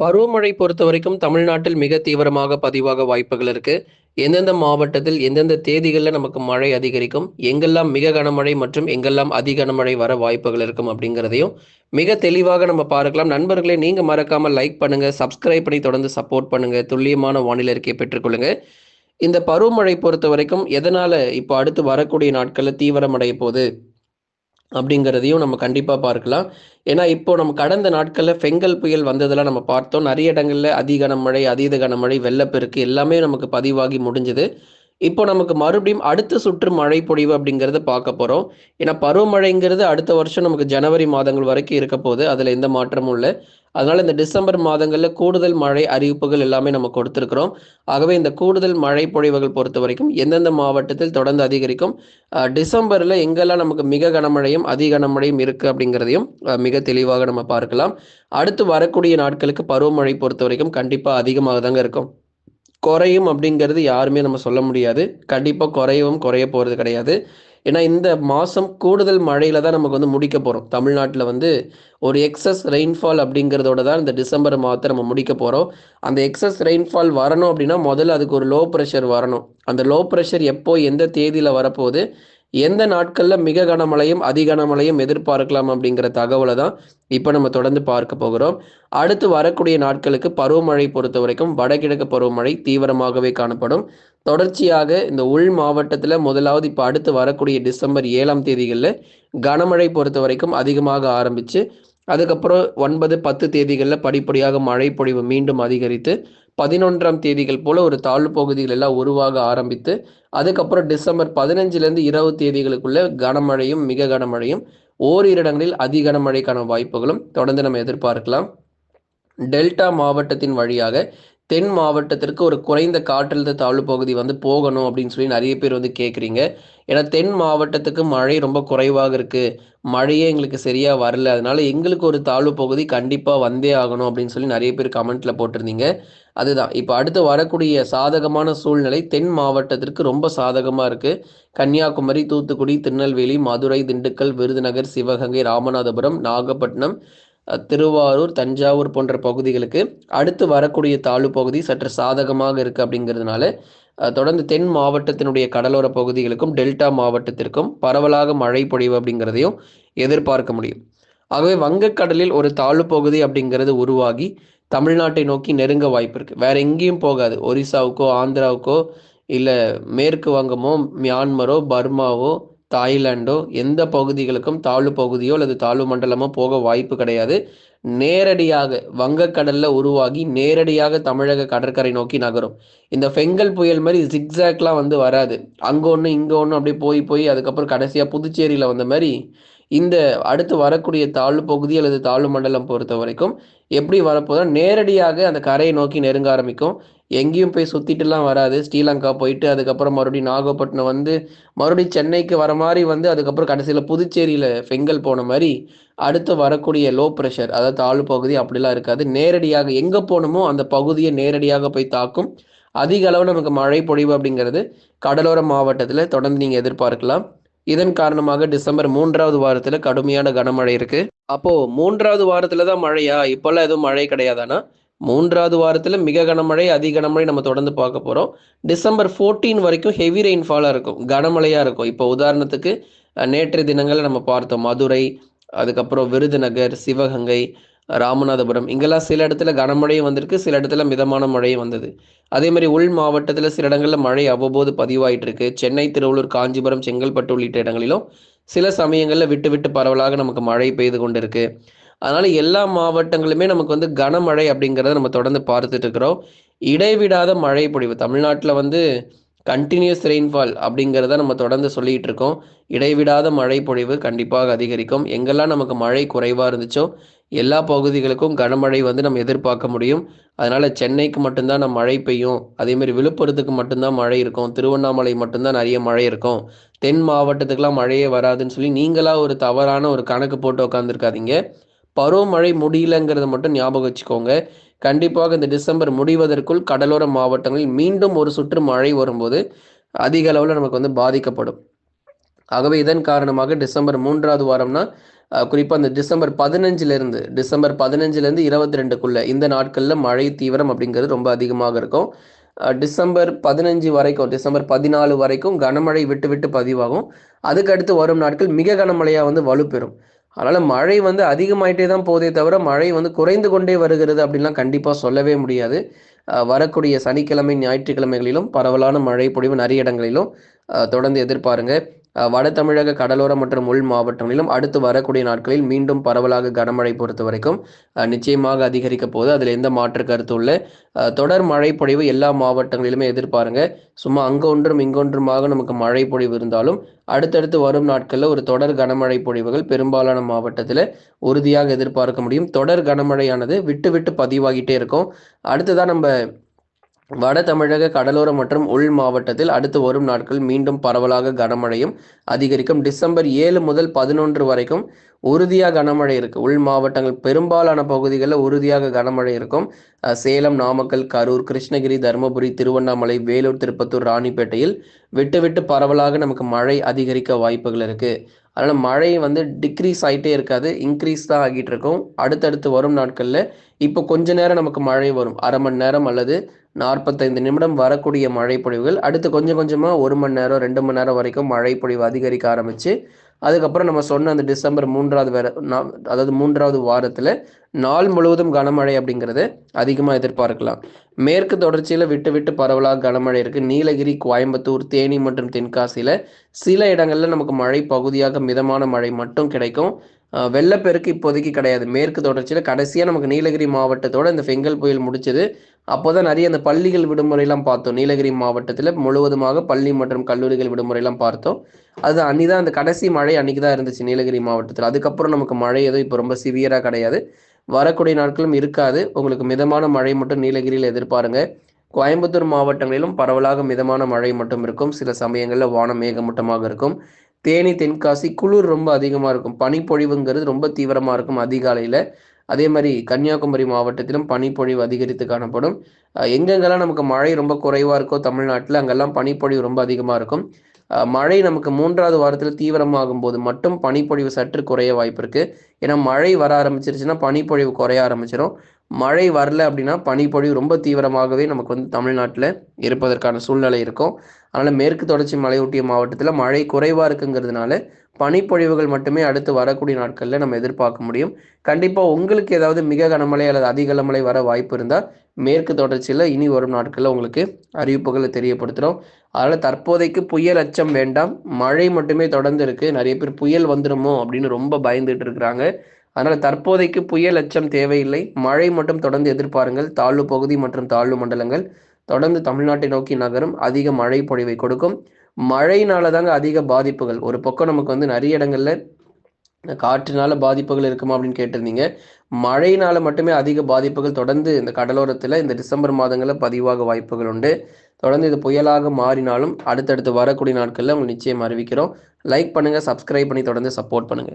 பருவமழை பொறுத்த வரைக்கும் தமிழ்நாட்டில் மிக தீவிரமாக பதிவாக வாய்ப்புகள் இருக்கு. எந்தெந்த மாவட்டத்தில் எந்தெந்த தேதிகளில் நமக்கு மழை அதிகரிக்கும் எங்கெல்லாம் மிக கனமழை மற்றும் எங்கெல்லாம் அதி கனமழை வர வாய்ப்புகள் இருக்கும் அப்படிங்கிறதையும் மிக தெளிவாக நம்ம பார்க்கலாம். நண்பர்களே நீங்க மறக்காம லைக் பண்ணுங்க சப்ஸ்கிரைப் பண்ணி தொடர்ந்து சப்போர்ட் பண்ணுங்க. துல்லியமான வானிலை அறிக்கையை பெற்றுக்கொள்ளுங்க. இந்த பருவமழை பொறுத்த வரைக்கும் எதனால இப்போ அடுத்து வரக்கூடிய நாட்களில் தீவிரமடைய போகுது? அப்படிங்கிறதையும் நம்ம கண்டிப்பாக பார்க்கலாம். ஏன்னா இப்போ நம்ம கடந்த நாட்களில் ஃபெங்கல் புயல் வந்ததெல்லாம் நம்ம பார்த்தோம். நிறைய இடங்களில் அதி கனமழை அதீத கனமழை வெள்ளப்பெருக்கு எல்லாமே நமக்கு பதிவாகி முடிஞ்சது. இப்போ நமக்கு மறுபடியும் அடுத்த சுற்று மழை பொழிவு அப்படிங்கிறத பார்க்க போகிறோம் ஏன்னா பருவமழைங்கிறது அடுத்த வருஷம் நமக்கு ஜனவரி மாதங்கள் வரைக்கும் இருக்க போகுது. அதில் எந்த மாற்றமும் இல்லை. அதனால் இந்த டிசம்பர் மாதங்களில் கூடுதல் மழை அறிவிப்புகள் எல்லாமே நம்ம கொடுத்துருக்குறோம். ஆகவே இந்த கூடுதல் மழை பொழிவுகள் பொறுத்த வரைக்கும் எந்தெந்த மாவட்டத்தில் தொடர்ந்து அதிகரிக்கும் டிசம்பரில் எங்கெல்லாம் நமக்கு மிக கனமழையும் அதி கனமழையும் இருக்குது அப்படிங்கிறதையும் மிக தெளிவாக நம்ம பார்க்கலாம். அடுத்து வரக்கூடிய நாட்களுக்கு பருவமழை பொறுத்த வரைக்கும் கண்டிப்பாக அதிகமாக தாங்க இருக்கும். குறையும் அப்படிங்கிறது யாருமே நம்ம சொல்ல முடியாது. கண்டிப்பாக குறையவும் குறைய போகிறது கிடையாது. ஏன்னா இந்த மாதம் கூடுதல் மழையில தான் நமக்கு வந்து முடிக்க போகிறோம் தமிழ்நாட்டில் வந்து ஒரு எக்ஸஸ் ரெயின்ஃபால் அப்படிங்கிறதோட தான் இந்த டிசம்பர் மாதத்தை நம்ம முடிக்க போகிறோம் அந்த எக்ஸஸ் ரெயின்ஃபால் வரணும் அப்படின்னா முதல்ல அதுக்கு ஒரு லோ ப்ரெஷர் வரணும். அந்த லோ ப்ரெஷர் எப்போ எந்த தேதியில் வரப்போகுது எந்த நாட்களில் மிக கனமழையும் அதி கனமழையும் எதிர்பார்க்கலாம் அப்படிங்கிற தகவலை தான் இப்போ நம்ம தொடர்ந்து பார்க்க போகிறோம். அடுத்து வரக்கூடிய நாட்களுக்கு பருவமழை பொறுத்த வரைக்கும் வடகிழக்கு பருவமழை தீவிரமாகவே காணப்படும். தொடர்ச்சியாக இந்த உள் மாவட்டத்தில் முதலாவது இப்போ அடுத்து வரக்கூடிய டிசம்பர் ஏழாம் தேதிகளில் கனமழை பொறுத்த வரைக்கும் அதிகமாக ஆரம்பித்து அதுக்கப்புறம் ஒன்பது பத்து தேதிகளில் படிப்படியாக மழை பொழிவு மீண்டும் அதிகரித்து பதினொன்றாம் தேதிகள் போல ஒரு தாழ்வு பகுதிகள் எல்லாம் உருவாக ஆரம்பித்து அதுக்கப்புறம் டிசம்பர் பதினஞ்சுலேருந்து இருபது தேதிகளுக்குள்ள கனமழையும் மிக கனமழையும் ஓரிரு இடங்களில் அதி கனமழைக்கான வாய்ப்புகளும் தொடர்ந்து நம்ம எதிர்பார்க்கலாம். டெல்டா மாவட்டத்தின் வழியாக தென் மாவட்டத்திற்கு ஒரு குறைந்த காற்றழுத்த தாழ்வு பகுதி வந்து போகணும் அப்படின்னு சொல்லி நிறைய பேர் வந்து கேட்குறீங்க ஏன்னா தென் மாவட்டத்துக்கு மழை ரொம்ப குறைவாக இருக்குது மழையே எங்களுக்கு சரியாக வரல. அதனால எங்களுக்கு ஒரு தாழ்வு பகுதி கண்டிப்பாக வந்தே ஆகணும் அப்படின்னு சொல்லி நிறைய பேர் கமெண்ட்டில் போட்டிருந்தீங்க. அதுதான். இப்போ அடுத்து வரக்கூடிய சாதகமான சூழ்நிலை தென் மாவட்டத்திற்கு ரொம்ப சாதகமாக இருக்குது கன்னியாகுமரி தூத்துக்குடி திருநெல்வேலி மதுரை திண்டுக்கல் விருதுநகர் சிவகங்கை ராமநாதபுரம் நாகப்பட்டினம் திருவாரூர் தஞ்சாவூர் போன்ற பகுதிகளுக்கு அடுத்து வரக்கூடிய தாழ்வு பகுதி சற்று சாதகமாக இருக்குது அப்படிங்கிறதுனால தொடர்ந்து தென் மாவட்டத்தினுடைய கடலோர பகுதிகளுக்கும் டெல்டா மாவட்டத்திற்கும் பரவலாக மழை பொழிவு அப்படிங்கிறதையும் எதிர்பார்க்க முடியும். ஆகவே வங்கக்கடலில் ஒரு தாழ்வு பகுதி அப்படிங்கிறது உருவாகி தமிழ்நாட்டை நோக்கி நெருங்க வாய்ப்பு இருக்குது வேற எங்கேயும் போகாது. ஒரிசாவுக்கோ ஆந்திராவுக்கோ இல்லை மேற்கு வங்கமோ மியான்மரோ பர்மாவோ தாய்லாண்டோ எந்த பகுதிகளுக்கும் தாழ்வு பகுதியோ அல்லது தாழ்வு மண்டலமோ போக வாய்ப்பு கிடையாது. நேரடியாக வங்கக்கடலில் உருவாகி நேரடியாக தமிழக கடற்கரை நோக்கி நகரும். இந்த ஃபெங்கல் புயல் மாதிரி ஜிக்ஸாக்லாம் வந்து வராது. அங்கே ஒன்று இங்கே ஒன்று அப்படியே போய் போய் அதுக்கப்புறம் கடைசியாக புதுச்சேரியில் வந்த மாதிரி இந்த அடுத்து வரக்கூடிய தாழ்வு பகுதி அல்லது தாழ்வு மண்டலம் பொறுத்த வரைக்கும் எப்படி வரப்போதும் நேரடியாக அந்த கரையை நோக்கி நெருங்க ஆரம்பிக்கும். எங்கேயும் போய் சுற்றிட்டுலாம் வராது. ஸ்ரீலங்கா போயிட்டு அதுக்கப்புறம் மறுபடியும் நாகப்பட்டினம் வந்து மறுபடியும் சென்னைக்கு வர மாதிரி வந்து அதுக்கப்புறம் கடைசியில் புதுச்சேரியில் ஃபெங்கல் போன மாதிரி அடுத்து வரக்கூடிய லோ ப்ரெஷர் அதாவது தாழ்வு பகுதி அப்படிலாம் இருக்காது. நேரடியாக எங்கே போகணுமோ அந்த பகுதியை நேரடியாக போய் தாக்கும். அதிக அளவு நமக்கு மழை பொழிவு அப்படிங்கிறது கடலோர மாவட்டத்தில் தொடர்ந்து நீங்கள் எதிர்பார்க்கலாம். இதன் காரணமாக டிசம்பர் மூன்றாவது வாரத்தில் கடுமையான கனமழை இருக்குது அப்போது மூன்றாவது வாரத்தில் தான் மழையா? இப்போல்லாம் எதுவும் மழை கிடையாதானா? மூன்றாவது வாரத்தில் மிக கனமழை அதி கனமழை நம்ம தொடர்ந்து பார்க்க போகிறோம் டிசம்பர் 14 வரைக்கும் ஹெவி ரெயின்ஃபாலாக இருக்கும். கனமழையாக இருக்கும். இப்போ உதாரணத்துக்கு நேற்றைய தினங்களில் நம்ம பார்த்தோம் மதுரை அதுக்கப்புறம் விருதுநகர் சிவகங்கை ராமநாதபுரம். இங்கெல்லாம் சில இடத்துல கனமழையும் வந்திருக்கு சில இடத்துல மிதமான மழையும் வந்தது. அதே மாதிரி உள் மாவட்டத்தில் சில இடங்களில் மழை அவ்வப்போது பதிவாயிட்டு இருக்கு சென்னை திருவள்ளூர் காஞ்சிபுரம் செங்கல்பட்டு உள்ளிட்ட இடங்களிலும் சில சமயங்களில் விட்டு விட்டு பரவலாக நமக்கு மழை பெய்து கொண்டிருக்கு. அதனால எல்லா மாவட்டங்களுமே நமக்கு வந்து கனமழை அப்படிங்கிறத நம்ம தொடர்ந்து பார்த்துட்டு இருக்கிறோம். இடைவிடாத மழை பொழிவு. தமிழ்நாட்டில் வந்து கண்டினியூஸ் ரெயின்ஃபால் அப்படிங்கிறத நம்ம தொடர்ந்து சொல்லிட்டு இருக்கோம். இடைவிடாத மழை பொழிவு கண்டிப்பாக அதிகரிக்கும். எங்கெல்லாம் நமக்கு மழை குறைவாக இருந்துச்சோ எல்லா பகுதிகளுக்கும் கனமழை வந்து நம்ம எதிர்பார்க்க முடியும். அதனால சென்னைக்கு மட்டும்தான் நம்ம மழை பெய்யும். அதேமாரி விழுப்புரத்துக்கு மட்டும்தான் மழை இருக்கும். திருவண்ணாமலை மட்டும்தான் நிறைய மழை இருக்கும். தென் மாவட்டத்துக்குலாம் மழையே வராதுன்னு சொல்லி நீங்களாக ஒரு தவறான ஒரு கணக்கு போட்டு உட்காந்துருக்காதீங்க பருவமழை முடியலங்கிறத மட்டும் ஞாபகம் வச்சுக்கோங்க. கண்டிப்பாக இந்த டிசம்பர் முடிவதற்குள் கடலோர மாவட்டங்களில் மீண்டும் ஒரு சுற்று மழை வரும்போது அதிக அளவில் நமக்கு வந்து பாதிக்கப்படும். ஆகவே இதன் காரணமாக டிசம்பர் மூன்றாவது வாரம்னா குறிப்பாக அந்த டிசம்பர் பதினஞ்சிலேருந்து டிசம்பர் பதினஞ்சிலேருந்து இருபத்தி ரெண்டுக்குள்ளே இந்த நாட்களில் மழை தீவிரம் அப்படிங்கிறது ரொம்ப அதிகமாக இருக்கும். டிசம்பர் பதினஞ்சு வரைக்கும் டிசம்பர் பதினாலு வரைக்கும் கனமழை விட்டு விட்டு பதிவாகும். அதுக்கு அடுத்து வரும் நாட்கள் மிக கனமழையாக வந்து வலுப்பெறும். அதனால் மழை வந்து அதிகமாயிட்டே தான் போதே தவிர மழை வந்து குறைந்து கொண்டே வருகிறது அப்படின்லாம் கண்டிப்பாக சொல்லவே முடியாது. வரக்கூடிய சனிக்கிழமை ஞாயிற்றுக்கிழமைகளிலும் பரவலான மழை பொழிவு நிறைய இடங்களிலும் தொடர்ந்து எதிர்பாருங்க. வட தமிழக கடலோர மற்றும் உள் மாவட்டங்களிலும் அடுத்து வரக்கூடிய நாட்களில் மீண்டும் பரவலாக கனமழை பொறுத்த வரைக்கும் நிச்சயமாக அதிகரிக்க போகுது. அதில் எந்த மாற்று கருத்து இல்லை. தொடர் மழை பொழிவு எல்லா மாவட்டங்களிலுமே எதிர்பாருங்க. சும்மா அங்கொன்றும் இங்கொன்றுமாக நமக்கு மழை பொழிவு இருந்தாலும் அடுத்தடுத்து வரும் நாட்களில் ஒரு தொடர் கனமழை பொழிவுகள் பெரும்பாலான மாவட்டத்தில் உறுதியாக எதிர்பார்க்க முடியும். தொடர் கனமழையானது விட்டு விட்டு பதிவாகிட்டே இருக்கும். அடுத்ததான் நம்ம வட தமிழக கடலோர மற்றும் உள் மாவட்டத்தில் அடுத்து வரும் நாட்கள் மீண்டும் பரவலாக கனமழையும் அதிகரிக்கும். டிசம்பர் ஏழு முதல் பதினொன்று வரைக்கும் உறுதியாக கனமழை இருக்கு. உள் மாவட்டங்கள் பெரும்பாலான பகுதிகளில் உறுதியாக கனமழை இருக்கும். சேலம் நாமக்கல் கரூர் கிருஷ்ணகிரி தருமபுரி திருவண்ணாமலை வேலூர் திருப்பத்தூர் ராணிப்பேட்டையில் விட்டு விட்டு பரவலாக நமக்கு மழை அதிகரிக்க வாய்ப்புகள் இருக்கு. அதனால் மழை வந்து டிக்ரீஸ் ஆகிட்டே இருக்காது. இன்க்ரீஸ் தான் ஆகிட்டு இருக்கும். அடுத்தடுத்து வரும் நாட்களில் இப்போ கொஞ்ச நேரம் நமக்கு மழை வரும். அரை மணி நேரம் அல்லது நாற்பத்தைந்து நிமிடம் வரக்கூடிய மழைப்பொழிவுகள். அடுத்து கொஞ்சம் கொஞ்சமாக ஒரு மணி நேரம் ரெண்டு மணி நேரம் வரைக்கும் மழைப்பொழிவு அதிகரிக்க ஆரம்பித்து அதுக்கப்புறம் நம்ம சொன்ன அந்த டிசம்பர் மூன்றாவது வேற அதாவது மூன்றாவது வாரத்தில் நாள் முழுவதும் கனமழை அப்படிங்கிறத அதிகமாக எதிர்பார்க்கலாம். மேற்கு தொடர்ச்சியில் விட்டு விட்டு பரவலாக கனமழை இருக்குது நீலகிரி கோயம்புத்தூர் தேனி மற்றும் தென்காசியில் சில இடங்களில் நமக்கு மழை பகுதியாக மிதமான மழை மட்டும் கிடைக்கும். வெள்ளப்பெருக்கு இப்போதைக்கு கிடையாது. மேற்கு தொடர்ச்சியில் கடைசியாக நமக்கு நீலகிரி மாவட்டத்தோட இந்த ஃபெங்கல் புயல் முடிச்சது அப்போ தான் நிறைய அந்த பள்ளிகள் விடுமுறையெல்லாம் பார்த்தோம். நீலகிரி மாவட்டத்தில் முழுவதுமாக பள்ளி மற்றும் கல்லூரிகள் விடுமுறையெல்லாம் பார்த்தோம். அது அன்னிதான் அந்த கடைசி மழை அன்னைக்கு தான் இருந்துச்சு நீலகிரி மாவட்டத்தில். அதுக்கப்புறம் நமக்கு மழை எதுவும் இப்போ ரொம்ப சிவியராக கிடையாது. வரக்கூடிய நாட்களும் இருக்காது. உங்களுக்கு மிதமான மழை மட்டும் நீலகிரியில் எதிர்பாருங்க. கோயம்புத்தூர் மாவட்டங்களிலும் பரவலாக மிதமான மழை மட்டும் இருக்கும். சில சமயங்களில் வானம் மேகமூட்டமாக இருக்கும். தேனி தென்காசி குளிர் ரொம்ப அதிகமாக இருக்கும். பனிப்பொழிவுங்கிறது ரொம்ப தீவிரமாக இருக்கும் அதிகாலையில். அதே மாதிரி கன்னியாகுமரி மாவட்டத்திலும் பனிப்பொழிவு அதிகரித்து காணப்படும். எங்கெங்கெல்லாம் நமக்கு மழை ரொம்ப குறைவாக இருக்கோ தமிழ்நாட்டில் அங்கெல்லாம் பனிப்பொழிவு ரொம்ப அதிகமாக இருக்கும். மழை நமக்கு மூன்றாவது வாரத்தில் தீவிரமாகும் போது மட்டும் பனிப்பொழிவு சற்று குறைய வாய்ப்பு இருக்கு. ஏன்னா மழை வர ஆரம்பிச்சிருச்சுன்னா பனிப்பொழிவு குறைய ஆரம்பிச்சிடும் மழை வரல அப்படின்னா பனிப்பொழிவு ரொம்ப தீவிரமாகவே நமக்கு வந்து தமிழ்நாட்டில் இருப்பதற்கான சூழ்நிலை இருக்கும். அதனால் மேற்கு தொடர்ச்சி மலையொட்டிய மாவட்டத்தில் மழை குறைவாக இருக்குங்கிறதுனால பனிப்பொழிவுகள் மட்டுமே அடுத்து வரக்கூடிய நாட்களில் நம்ம எதிர்பார்க்க முடியும். கண்டிப்பாக உங்களுக்கு ஏதாவது மிக கனமழை அல்லது அதிக கனமழை வர வாய்ப்பு இருந்தால் மேற்கு தொடர்ச்சியில் இனி வரும் நாட்களில் உங்களுக்கு அறிவிப்புகளை தெரியப்படுத்துகிறோம் அதனால் தற்போதைக்கு புயல் அச்சம் வேண்டாம். மழை மட்டுமே தொடர்ந்து இருக்கு. நிறைய பேர் புயல் வந்துடுமோ அப்படின்னு ரொம்ப பயந்துட்டு இருக்கிறாங்க. அதனால் தற்போதைக்கு புயல் அச்சம் தேவையில்லை. மழை மட்டும் தொடர்ந்து எதிர்பாருங்கள். தாழ்வு பகுதி மற்றும் தாழ்வு மண்டலங்கள் தொடர்ந்து தமிழ்நாட்டை நோக்கி நகரும். அதிக மழை பொழிவை கொடுக்கும். மழையினால தாங்க அதிக பாதிப்புகள். ஒரு பக்கம் நமக்கு வந்து நிறைய இடங்கள்ல காற்றுனால பாதிப்புகள் இருக்குமா அப்படின்னு கேட்டிருந்தீங்க. மழையினால மட்டுமே அதிக பாதிப்புகள் தொடர்ந்து இந்த கடலோரத்தில் இந்த டிசம்பர் மாதங்களில் பதிவாக வாய்ப்புகள் உண்டு. தொடர்ந்து இது புயலாக மாறினாலும் அடுத்தடுத்து வரக்கூடிய நாட்களில் உங்களுக்கு நிச்சயம் அறிவிக்கிறோம். லைக் பண்ணுங்க சப்ஸ்கிரைப் பண்ணி தொடர்ந்து சப்போர்ட் பண்ணுங்க.